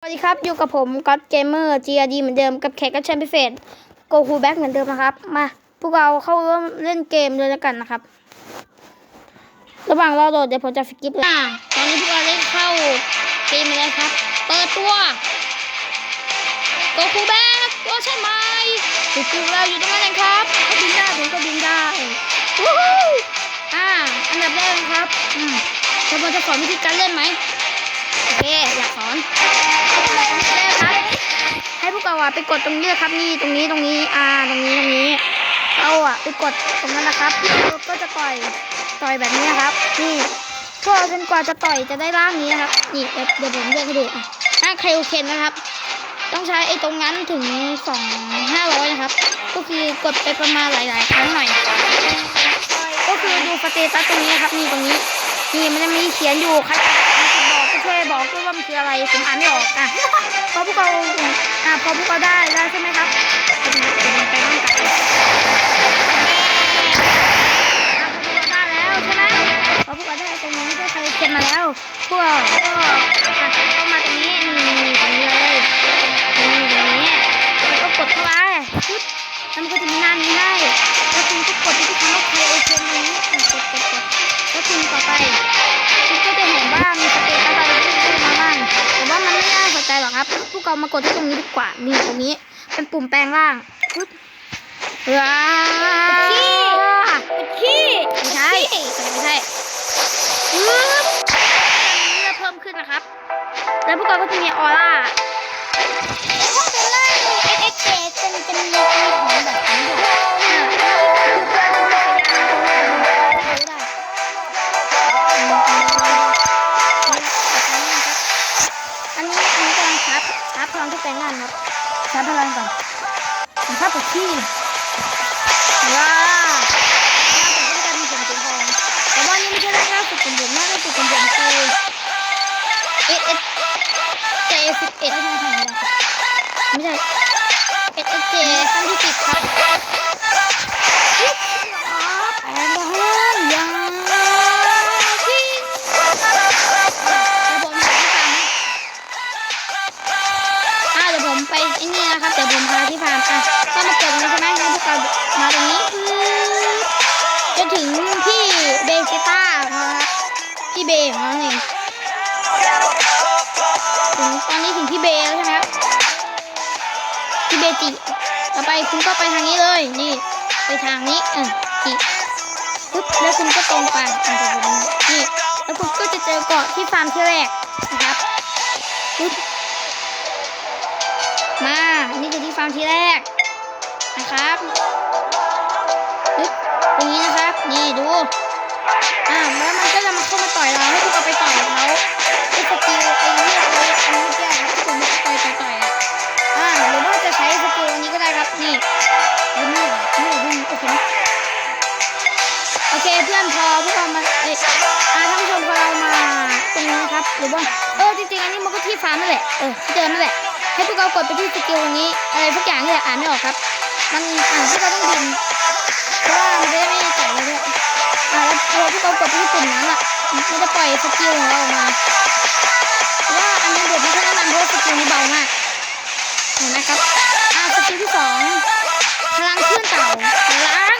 สวัสดีครับ อยู่กับผมก็ o เกมเมอร์ GRD เหมือนเดิมกับแขกรับเชิญพิเศษโกคูแบ็กเหมือนเดิมนะครับ มา พวกเราเข้าเริ่มเล่นเกมเลยแล้วกันนะครับ ระหว่างรอโหลดเดี๋ยวผมจะสกิปเลยอ่าตอนนี้พวกเราได้เข้าเกมเลยครับ เปิดตัวโกคูแบ็กตัวใช่ไหมติดตัวเราอยู่ตรงนั้นเองครับก็บินได้ผมก็บินได้วู้ฮู้อ่าอันดับแรกนะครับอืมจะผมจะสอนวิธีการเล่นไหมโอ เคอยากสอนครับให้พวกเราอะไปกดตรงนี้เลยครับนี่ตรงนี้ตรงนี้อ่าตรงนี้ตรงนี้เราอะไปกดตรงนั้นนะครับราก็จะต่อยต่อยแบบนี้นะครับ นี่พวกเราจนกว่าจะต่อยจะได้ร่างนี้นะครับนี่เดี๋ยวเดี๋ยวผมเดินให้ดูอะอะใครโอเคนะครับ ต้องใช้ไอ้ตรงนั้นถึงสองห้าร้อยนะครับ ก็คือกดไปประมาณหลาย ๆ ครั้งหน่อย ก็คือดูสเตตัสตรงนี้ครับนี่ตรงนี้นี่มันจะมีเขียนอยู่ใครบ ช่บอกด้วยว่ามันคืออะไรผมอ่านไม่ออกอะพอพวกเราอะพอพวกเราได้ได้ใช่ไหมครับไปดูไปดูไปดูกันอะพอพวกเราได้แล้วใช่ไหมพอพวกเราได้ตรงนี้ก็ใครเขียนมาแล้วพวกก็อะเข้ามาตรงนี้นี่ตรงนี้เลยนี่ตรงนี้แล้วก็กดเข้าไปปึ๊บแล้วมันก็จะมีหน้านี้ให้แล้วคุณก็กดที่คำว่าใคโอเคตรงนี้อะกดกดกด แล้วคุณต่อไปคุณก็จะเห็นว่ามีสเตตัสอะไรที่ขึ้นมาบ้างแต่ว่ามันไม่น่าสนใจหรอกครับพวกเรามากดที่ตรงนี้ดีกว่านี่ตรงนี้ เป็นปุ่มแปลงร่างปึ๊บว้าวขี้ไม่ใช่ไม่ใช่ปึ๊บเลือดเพิ่มขึ้นนะครับ แล้วพวกเราก็จะมีออร่าถ้าเป็นล่างเอ็กเอ็กเจเป็นเป็นมีของแบบนี้ด้วยาร์จชาร์จพลังที่แปลงร่างครับชาร์จพลังก่อนผมชาร์จปวดขี้ว้าหน้าผมก็จะมีเสียงสีทองแต่ว่านี่ไม่ใช่หน้าสุดเป็นเหลี่ยมหน้าสุดเป็นเหลี่ยมคือเอสเอสเจสิบเอ็ดไม่ใช่ไม่ใช่เอสเอสเจขั้นที่สิบครับ คุณก็ไปทางนี้เลย นี่ ไปทางนี้อะจิปุ๊บแล้วคุณก็ตรงไปอะนี่แล้วคุณก็จะเจอเกาะที่ฟาร์มที่แรกนะครับปุ๊บมา นี่คือที่ฟาร์มที่แรกนะครับปึ๊บตรงนี้นะครับ นี่ดู อ่าแล้วมันก็จะมาเข้ามาต่อยเราให้พวกเราไปต่อยเขาไอ้สกิลไอ้เนี่ยไอ้อันนี้แก้ครับที่ผมต่อยต่อยต่อย นนี้ก็ได้ครับนี่เอ้ยไม่ไม่ไม่โอเคไหมโอเคเพื่อนพอพวกเรามาเอ้ยอาท่านผู้ชมพอเรามาตรงนี้นะครับหรือว่าเออจริงๆอันนี้มันก็ที่ฟาร์มนั่นแหละเออที่เดิมนั่นแหละให้พวกเรากดไปที่สกิลตรงนี้อะไรทุกอย่างนี่แหละอ่านไม่ออกครับ มันอ่านพวกเราต้องบินเพราะว่ามันจะไม่แตกเลยด้วยอ่าแล้วพอพวกเรากดไปที่ปุ่มนั้นอะมันจะปล่อยสกิลของเราออกมาว่าอันนี้เดี๋ยวไม่ใช่แนะนำเพราะสกิลนี้เบามากเห็นไหมครับ อ่าสกิลที่สองพลังคลื่นเต่าพลัง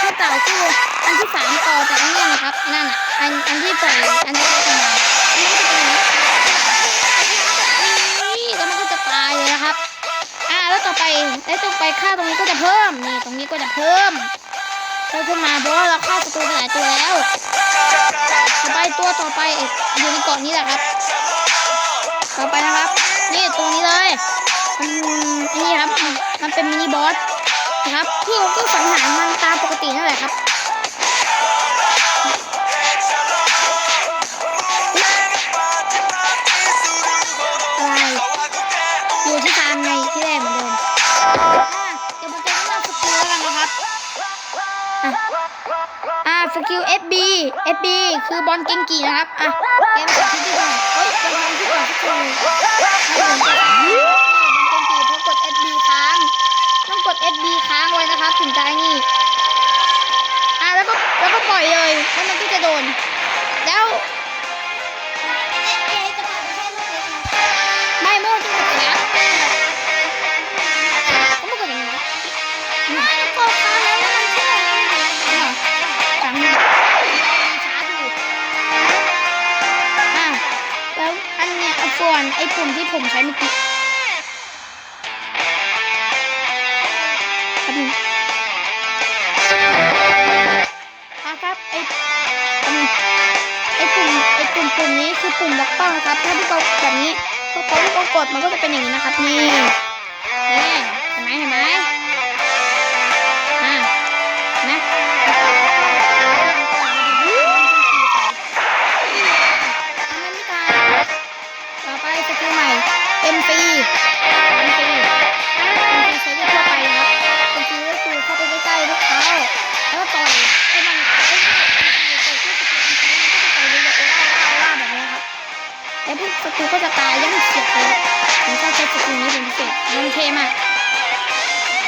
คลื่นเต่าคืออันที่สามต่อจากนี้นะครับนั่นอะอันอันที่ปล่อยอันที่ปล่อยมาอันนี้ก็จะเป็นอย่างนี้นี่แล้วมันก็จะตายเลยนะครับ อ่าแล้วต่อไปแล้วต่อไปค่าตรงนี้ก็จะเพิ่มนี่ตรงนี้ก็จะเพิ่มเพิ่มขึ้นมาเพราะว่าเราฆ่าศัตรูหลายตัวแล้วต่อไปตัวต่อไปเอ่ออยู่ในเกาะนี้แหละครับ ต่อไปนะครับ นี่ตรงนี้เลย มันนี่ครับ มันเป็นมินิบอสนะครับพี่ผมก็สังหารมันตามปกตินั่นแหละครับอะไรอยู่ที่ฟาร์มไงที่แรกเหมือนเดิมอะเดี๋ยวผมจะเล่สกิลแล้วกันนะครับ อะอ่าสกิล FB FB คือบอลเกงกีนะครับ อะ เกมกับที่ดีกว่าเฮ้ยเกมที่ก่อนที่คือให้ผมกด บีค้างไว้นะครับถึงจะนี่อะแล้วก็แล้วก็ปล่อยเลยแล้วมันก็จะโดน แล้วไม่โม่จะกดนะก็ไม่กดอย่างนี้ไม่ค้างแล้วมันจะค้างช้าดูอะแล้วอันเนี้ยส่วนไอ้ปุ่มที่ผมใช้เมื่อกี้ ปุ่มบล็อกเป้านะครับ ถ้าพี่กดแบบนี้พอพอพี่กดกดมันก็จะเป็นอย่างนี้นะครับนี่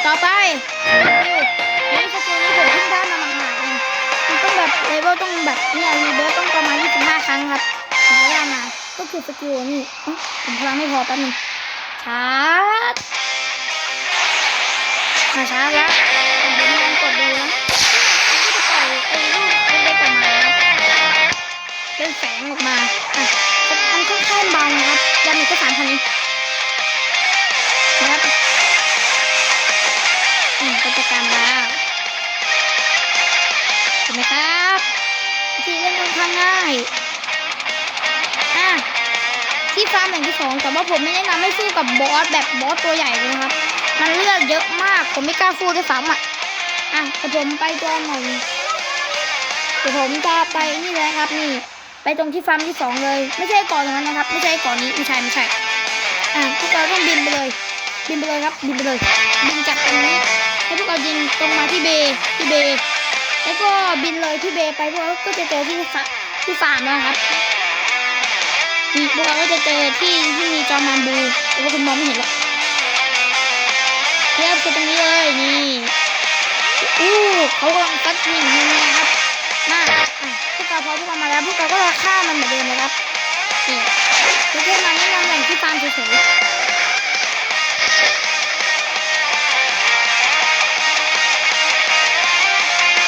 ต่อไปนี่สกิลนี้ผมเพิ่งได้มาหมาดๆเองมันต้องแบบเลเวลต้องแบบเนี่ยรีเบิร์ตต้องประมาณ25 ครั้งครับถึงจะได้มาก็คือสกิลนี้ผมพลังไม่พอแป๊บนึงชาร์จมาชาร์จแล้วผมจะลองกดดูนะมันก็จะปล่อยไอ้ลูกเล็กๆออกมาครับเป็นแสงออกมาอะ ที่ฟาร์มอย่างที่สองแต่ว่าผมไม่แนะนำให้สู้กับบอสแบบบอสตัวใหญ่เลยนะครับ มันเลือดเยอะมากผมไม่กล้าสู้ด้วยซ้ำอะอะแต่ผมไปตัวหน่อยเดี๋ยวผมจะไปนี่เลยครับนี่ ไปตรงที่ฟาร์มที่สองเลย ไม่ใช่ก่อนตรงนั้นนะครับ ไม่ใช่ก่อนนี้ไม่ใช่ไม่ใช่อะพวกเราต้องบินไปเลย บินไปเลยครับ บินไปเลยบินจากตรงนี้ให้พวกเรายิงตรงมาที่เบที่เบแล้วก็บินเลยที่เบไปพวกเราก็จะเจอที่ฟาที่ฟาร์มแล้วครับ เราก็จะเจอที่ที่มีจอมานบูแต่ว่าคุณมองไม่เห็นหรอกเทียบกันตรงนี้เลยนี่อู้เขากำลังซัดหนึ่งนี่นะครับมาอะพวกเราพอพวกเรามาแล้วพวกเราก็จะฆ่ามันเหมือนเดิมเลยครับนี่คือแค่มาแนะนำแหล่งที่ฟาร์มเฉยๆ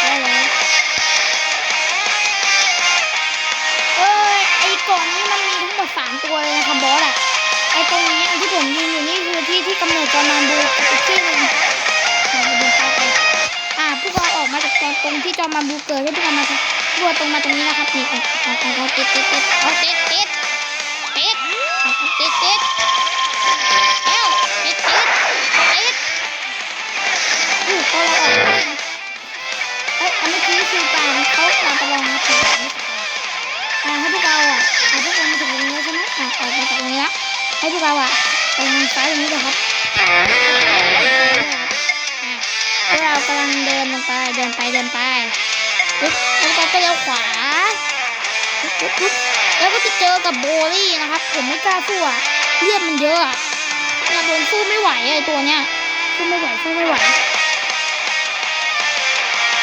ได้แล้วเอ้ยไอ้ก่อนนี้มันมีทั้ง หมดสามตัวเลยนะคะบบอสอะไอตรงนี้อันที่ผมยืนอยู่นี่คือที่ที่กำเนิดจอมานบูอีกที่หนึ่งมาดูภาพกันอ่าพวกเราออกมาจากตรงตรงที่จอมานบูเกิดให้พวกเรามาทางพวกเราตรงมาตรงนี้นะครับนี่เอาเอาเอาติดติดติดเอาติดติดติดติดติดเอ้าติดติดติดอู้พอเราออกมาเอ้ยอันเมื่อกี้คือการเขาเราประลองนะถึงอ่าให้พวกเราอะ พวกเราอะไปทางซ้ายตรงนี้เลยครับพวกเรากำลังเดินลงไปเดินไปเดินไปปึ๊บแล้วก็เลี้ยวขวาปึ๊บปึ๊บแล้วก็จะเจอกับโบลี่นะครับ ผมไม่กล้าสู้อะเลือดมันเยอะอะเนี่ยโดนสู้ไม่ไหวไอตัวเนี้ยสู้ไม่ไหวสู้ไม่ไหว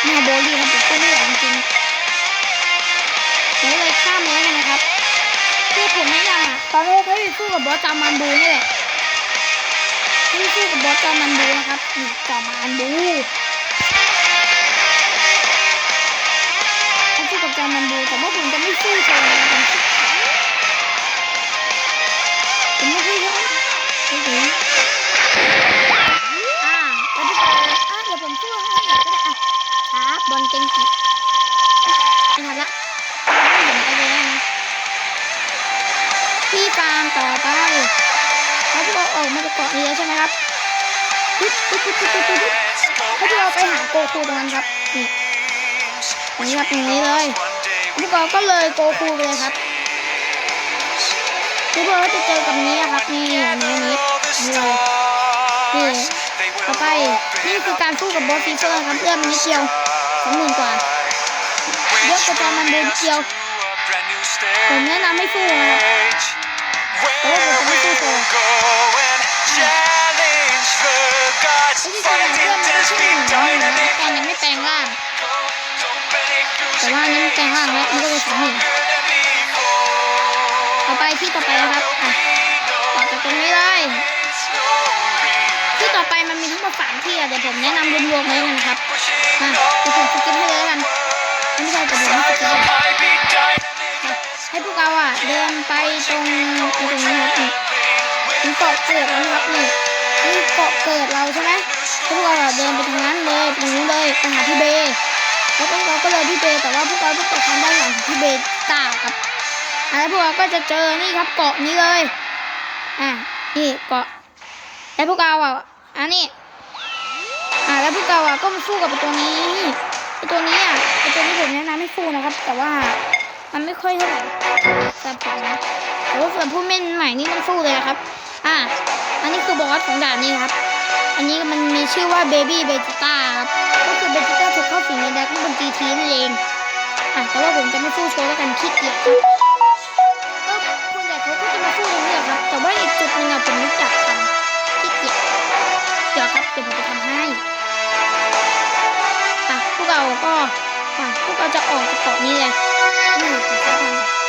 เนี่ยโบลี่ครับผมก็ไม่ไหวำอะตอนแรกให้สู้กับบอสจามันบูนี่แหละให้สู้กับบอสจามันบูนะครับนี่จามันบูสู้กับจามันบูแต่ว่าผมจะไม่สู้โชว์นะผมไม่สู้เขาไม่ถึงอ่าแล้วพี่อะเดี๋ยวผมสู้ให้ก็ได้อะครับบอลเก่งจิ ต่อไปเขาพวกเราออกมาจากเกาะนี้แล้วใช่ไหมครับปึ๊บปึ๊บปึ๊บปึ๊บปึ๊บปึ๊บให้พวกเราไปหาโกคูตรงนั้นครับนี่ตรงนี้ครับตรงนี้เลยพวกเราก็เลยโกคูไปเลยครับพวกเราจะเจอกับนี้ครับนี่อันนี้อันนี้นี่เลยนี่ต่อไปนี่คือการสู้กับบอสฟีเฟอร์ครับเอื้อมนิดเดียวสองหมื่นกว่าเยอะกว่าจอมันเดูเดียวผมแนะนำให้สู้นะครับ ไอ้ที่ตัวอย่างเรื่องมันไม่ใช่หนึ่งหนึ่งนะตอนยังไม่แปลงร่าง แต่ว่าอันนี้มันแปลงร่างแล้วมันก็เลยสองหมื่นต่อไปที่ต่อไปนะครับอะต่อจากตรงนี้เลยที่ต่อไปมันมีทั้งหมดสามที่อะเดี๋ยวผมแนะนำรวมๆไว้กันนะครับมาเดี๋ยวผมสกิปให้เลยแล้วกันไม่ใช่แต่เดี๋ยวผมสกิป ให้พวกเราอะ เดินไปตรงไอ้ตรงนี้ครับนี่เกาะเกิดเราใช่ไหมพวกเราเดินไปทางนั้นเลยตรงนู้นเลยไปหาพี่เบย์แล้วพวกเราก็เลยพี่เบย์แต่ว่าพวกเราต้องไปทางด้านหลังของพี่เบย์ตาครับแล้วพวกเราก็จะเจอนี่ครับเกาะนี้เลยอะนี่เกาะแล้วพวกเราอะอันนี้อะแล้วพวกเราอะก็มาสู้กับตัวนี้ตัวนี้อะตัวนี้ผมแนะนำให้สู้นะครับ แต่ว่า มันไม่ค่อยเท่าไหร่สำหรับผมนะแต่ว่าสำหรับผู้เล่นใหม่นี่ต้องสู้เลยนะครับ อะอันนี้คือบอสของด่านนี้ครับ อันนี้มันมีชื่อว่า Baby Vegeta ครับ ก็คือ Vegeta ถูกเข้าสิงในดักบน GT นั่นเอง อะแต่ว่าผมจะไม่สู้โชว์แล้วกันขี้เกียจครับเออคนใหญ่เขาก็จะมาสู้ตรงนี้แหละครับ แต่ว่าอีกจุดหนึ่งอะผมรู้จักทำขี้เกียจเดี๋ยวครับเดี๋ยวผมจะทำให้อะพวกเราก็อะพวกเราจะออกจากเกาะนี้เลย นี่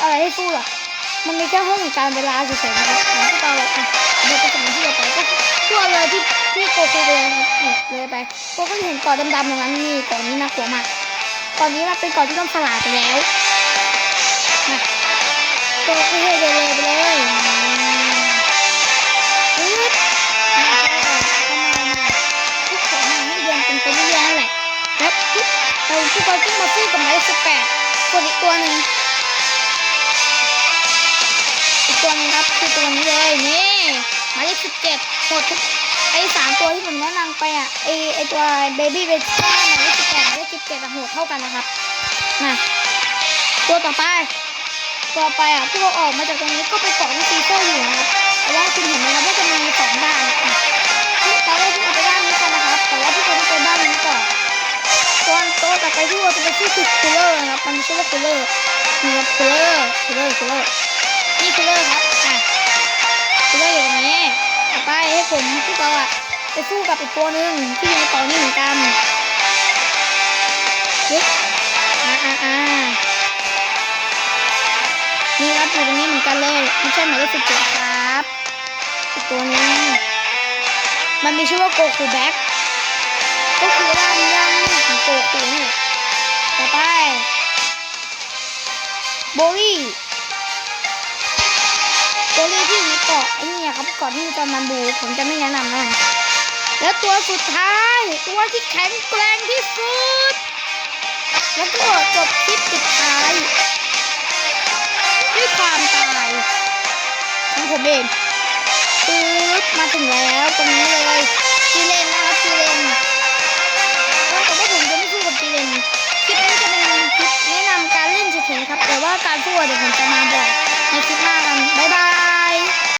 มันไม่มีบอะไรให้สู้หรอกมันมีแค่ห้องการเวลาเฉยๆนะครับแล้วพวกเราอะเดี๋ยวไปสมัยที่เราไปก็ทั่วเลยที่ที่โกคูเลยนะครับเนี่ยเลยไปพวกก็จะเห็นเกาะดำๆตรงนั้นนี่เกาะนี้น่ากลัวมากตอนนี้มันเป็นเกาะที่ต้องสลายไปแล้วนะโกคูเดินเลยไปเลยปึ๊บอะเข้ามามาทุกคนมาให้เดินเป็นไปเรื่อยๆแหละแล้วปึ๊บเราทุกคนต้องมาสู้กับไม้สิบแปดส่วนอีกตัวหนึ่ง ตัวนึงครับคือตัวนี้เลยนี่หมายเลขสิบเจ็ดหมดทุกไอ้สามตัวที่ผมแนะนำไปอะไอ้ไอ้ตัวเบบี้เบต้าหมายเลขสิบแปดหมายเลขสิบเจ็ดโหดเท่ากันนะครับมาตัวต่อไปตัวไปอะที่เราออกมาจากตรงนี้ก็ไปเกาะที่ซีโซ่อยู่นะครับแต่ว่าคุณเห็นไหมครับว่าจะมีสองด้านอ่ตอนแรกที่เราไปด้านนี้กันนะครับแต่ว่าที่เราไปด้านนี้ก่อนตัวตัวต่อไปที่เราจะไปที่คือคูลเลอร์นะครับมันชื่อว่าคูลเลอร์นี่ครับคูลเลอร์คูลเลอร์คูลเลอร์ นี่คือเลอร์ครับ อะคือเลอร์อยู่ตรงนี้ต่อไปให้ผมพี่กออะไปสู้กับอีกตัวหนึ่งที่อยู่ในกล่องนี้เหมือนกันยึดอ่าอ่าอ่านี่ครับอยู่ตรงนี้เหมือนกันเลยไม่ใช่หมายเลขสิบเจ็ดครับ อีกตัวนึงมันมีชื่อว่าโกคูแบ็คก็คือร่างย่างของโกคูนี่ต่อไปโบลี่ ตัวนี้ที่อยู่ในเกาะไอ้นี่ครับเกาะที่มีจอมันบูผมจะไม่แนะนำแล้วกันแล้วตัวสุดท้าย ตัวที่แข็งแกร่งที่สุด แล้วก็จบคลิปสุดท้ายด้วยความตายของผมเองปึ๊บมาถึงแล้วตรงนี้เลยจีเลนนะครับจีเลนแต่ว่าผมจะไม่สู้กับจีเลนคลิปนี้จะเป็นคลิปแนะนำการเล่นเฉยๆครับ แต่ว่าการสู้อะเดี๋ยวผมจะมาบอก 拜拜。